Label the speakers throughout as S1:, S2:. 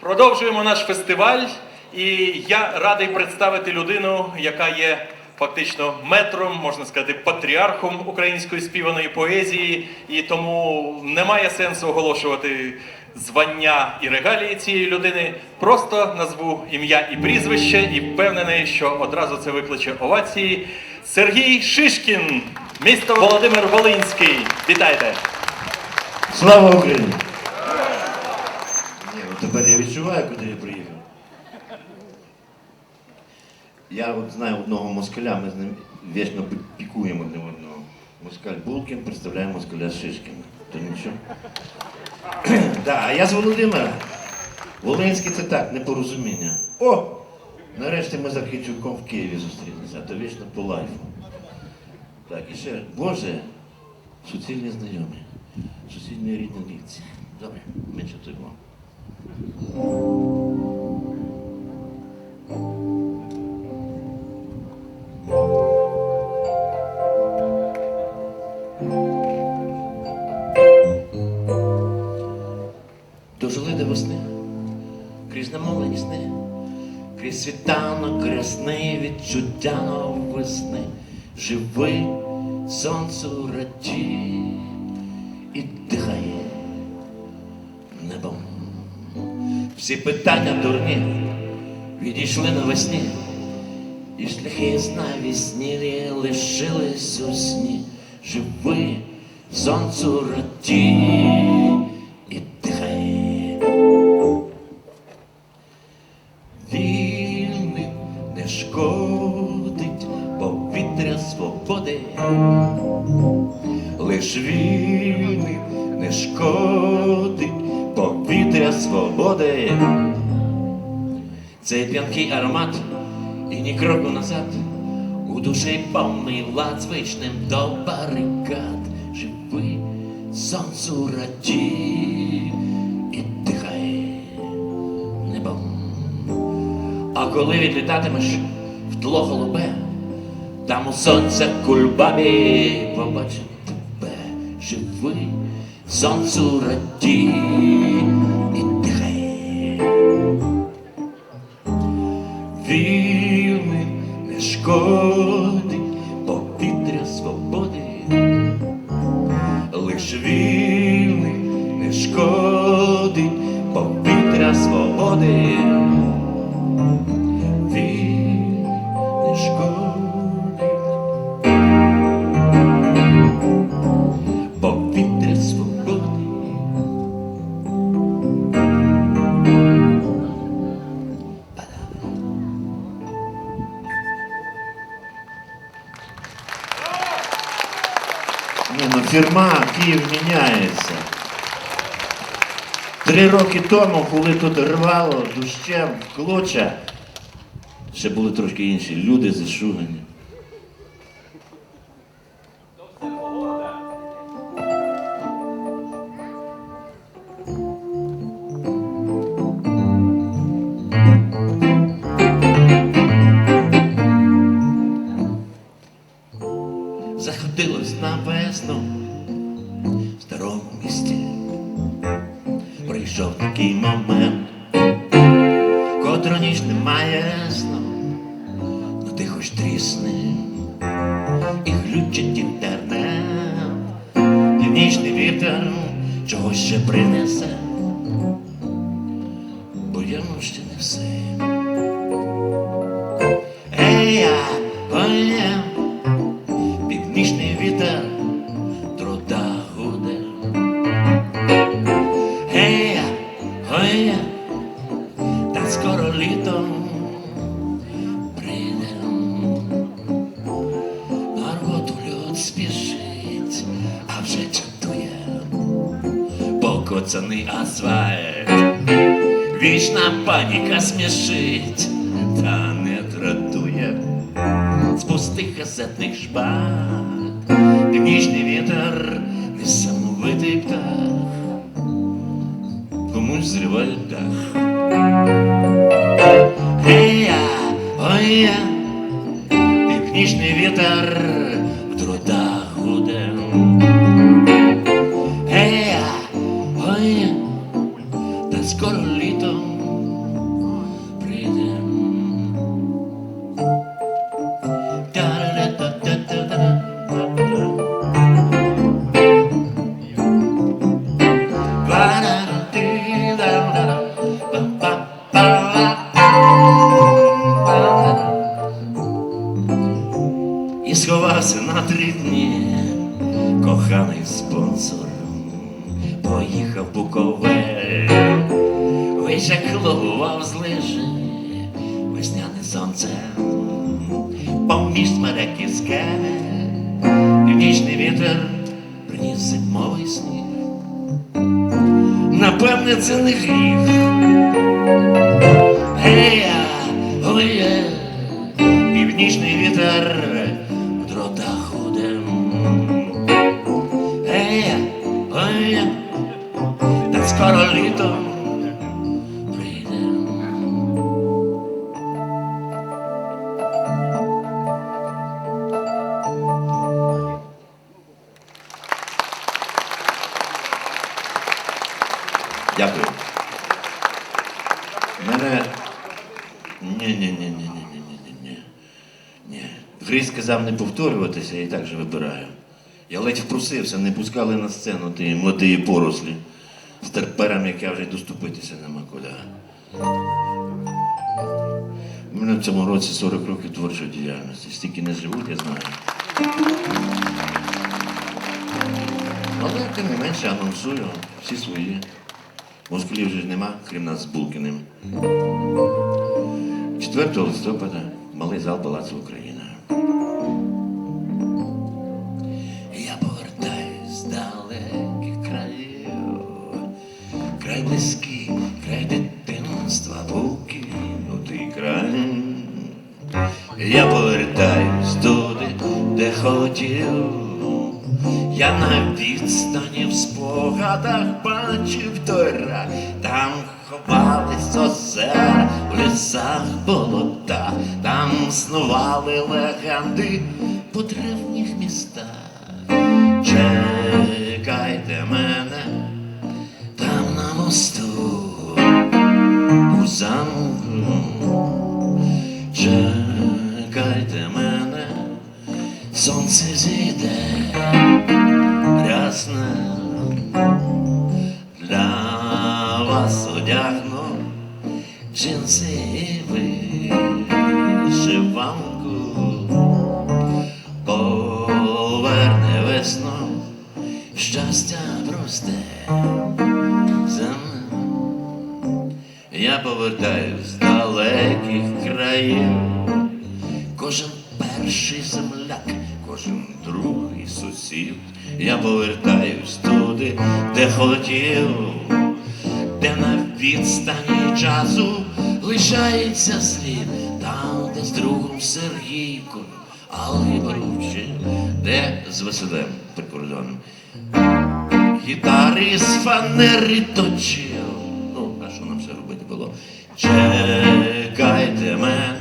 S1: Продовжуємо наш фестиваль, і я радий представити людину, яка є фактично метром, можна сказати, патріархом української співаної поезії, і тому немає сенсу оголошувати звання і регалії цієї людини. Просто назву ім'я і прізвище, і впевнений, що одразу це викличе овації. Сергій Шишкін, місто Володимир Волинський. Вітайте!
S2: Слава Україні! Ні, ну тепер я відчуваю, куди я приїхав. Я от знаю одного москаля, ми з ним вічно пікуємо один одного. Москаль Булкін представляє москаля Шишкіна. То нічого. да, а я з Володимира. Волинський це так, непорозуміння. О! Нарешті ми з Архичуком в Києві зустрілися, а то вічно по лайфу. Так, і ще, Боже, суцільні знайомі. Сусідні рідні лікці. Добре, менше того. Дожили до весни, крізь намовлені сни, крізь світанок крясний відчуття новесни, живи сонцю раді і дихає небом. Всі питання дурні. Відійшли навесні, і шляхи знавісні лишились у сні. Живи сонцю раді Цей п'янкий аромат і ні кроку назад. У душі повний лад звичним до барикад. Живи сонцю раді і дихай небом. А коли відлітатимеш в тло голубе, там у сонця кульбабі побачить тебе, живи, сонцю раді фірма Київ міняється. Три роки тому, коли тут рвало дощем клоча, ще були трошки інші люди зашугані. Прийшов такий момент, котру ніч немає сну, ну ти хоч трісни і глючить інтернет, північний вітер чогось ще принесе, бо я ще не все. спішить, а вже чатує покоцаний асфальт. Вічна паніка смішить, та не дратує з пустих газетних шпак. Північний вітер, несамовитий птах, комусь зриває дах. Гей я, ой я, північний вітер коханий спонсор поїхав Буковель, вижеклував з лижи весняне сонце, поміж смереки скеле, вічний вітер приніс зимовий сніг. Напевне, це не гріх. Hey, сказав не повторюватися, я і так же вибираю. Я ледь впросився, не пускали на сцену ті молоді порослі з терпером, як я вже доступитися нема куди. У мене в цьому році 40 років творчої діяльності. Стільки не живуть, я знаю. Але тим не менше анонсую всі свої. Москві вже нема, крім нас з Булкіним. 4 листопада малий зал Палацу Україна. Я повертаюсь з далеких країв, край близький, край дитинства, покинутий край. Я повертаюсь туди, де хотів. Я на відстані в спогадах бачив той рай, там ховались озера, в лісах болота, там снували легенди по древніх містах. Джинси і вишиванку поверне весну, щастя просте земне. Я повертаюсь з далеких країв. Кожен перший земляк, кожен другий сусід. Я повертаюсь туди, де хотів, де на відстані часу лишається слід, там, де з другом Сергійко, але Бручі, де з Василем прикордоном. Гітари з фанери точив. Ну, а що нам все робити було? Чекайте мене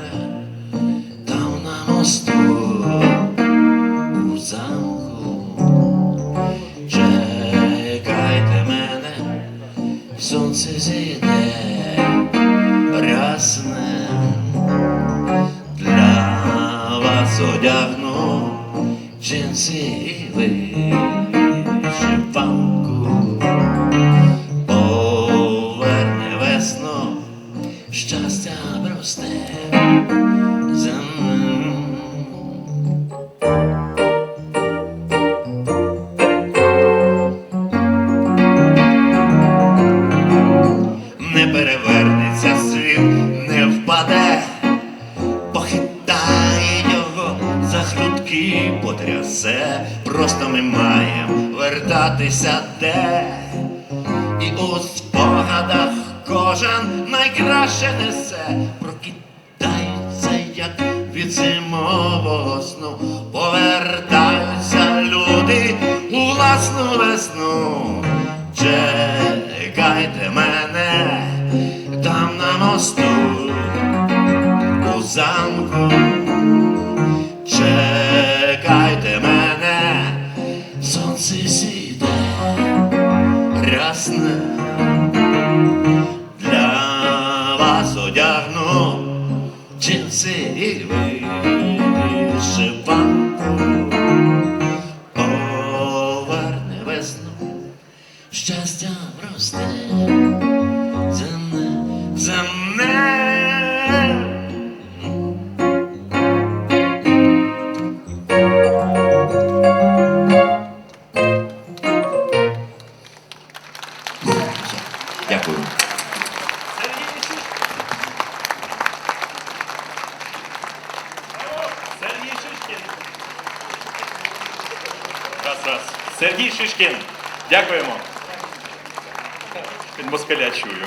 S2: зійде рясне. Для вас одягну джинси і вертатися де. І у спогадах кожен найкраще несе, прокидається, як від зимового сну, повертаються люди у власну весну. Чекайте мене там на мосту у замку. Дякую.
S1: Сергій Шишкін. Раз, раз. Сергій Шишкін. Дякуємо. Під москаля чую.